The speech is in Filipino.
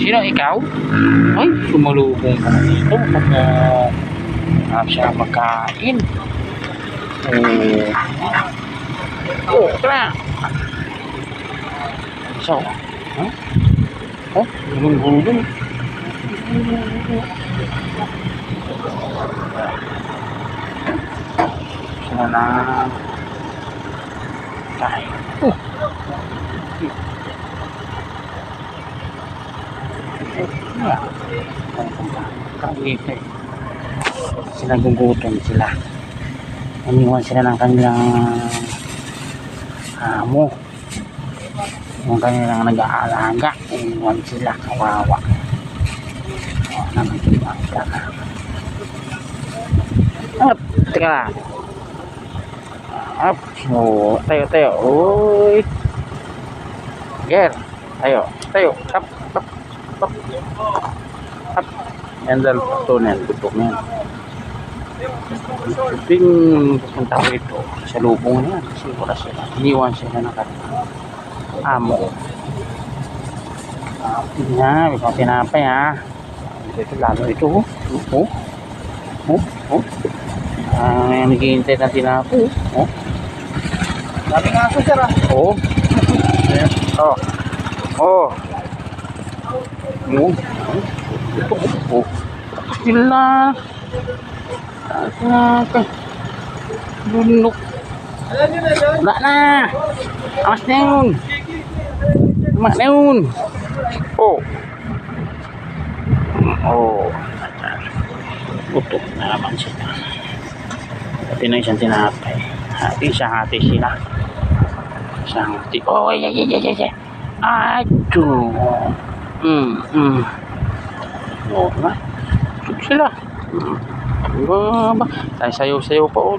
Sino ikaw? Ay, sumalubong ka na dito. Pag uh, siya magkain. Oh. Oh, tara. So, huh? Oh, gulong-gulong. Sino na? Tayo. Oh. Kagite. Sila gugutom sila. Iniwan sila ng kanilang amo. Yung kanilang nag-aalaga. Iniwan sila. Kawawa. O, naman ka. Up. Teka lang. Up. Oh, tayo, tayo. Uy. Girl. Tayo. Tayo. Up. Up. Up. Up. Dahil patunan. Tutok na yan. Ting pupunta ko ito sa lubong na yan. Kasi wala sila. Iniwan sila ng kanilang amo. Ah, na, may mga pinapay ha. Ito lalo ito. Oh, oh, oh, oh. Ah, may naghihintay na tinapay. Oh, Sabi nga ako, sir, ah. oh. Oh. Oh. Oh. Oh. Sila. Ah, Lunok. Wala na. Amas na yun. Tama na yun. Oh. Oh. Utok na naman sila. Pati na isang tinapay. Hati siya, hati sila. Isang hati. Oh, yeah, yeah, yeah, yeah, yeah. Mm, mm. Na. Ito sila. Mm. Ba, ba. Tayo sayo-sayo pa. Oh.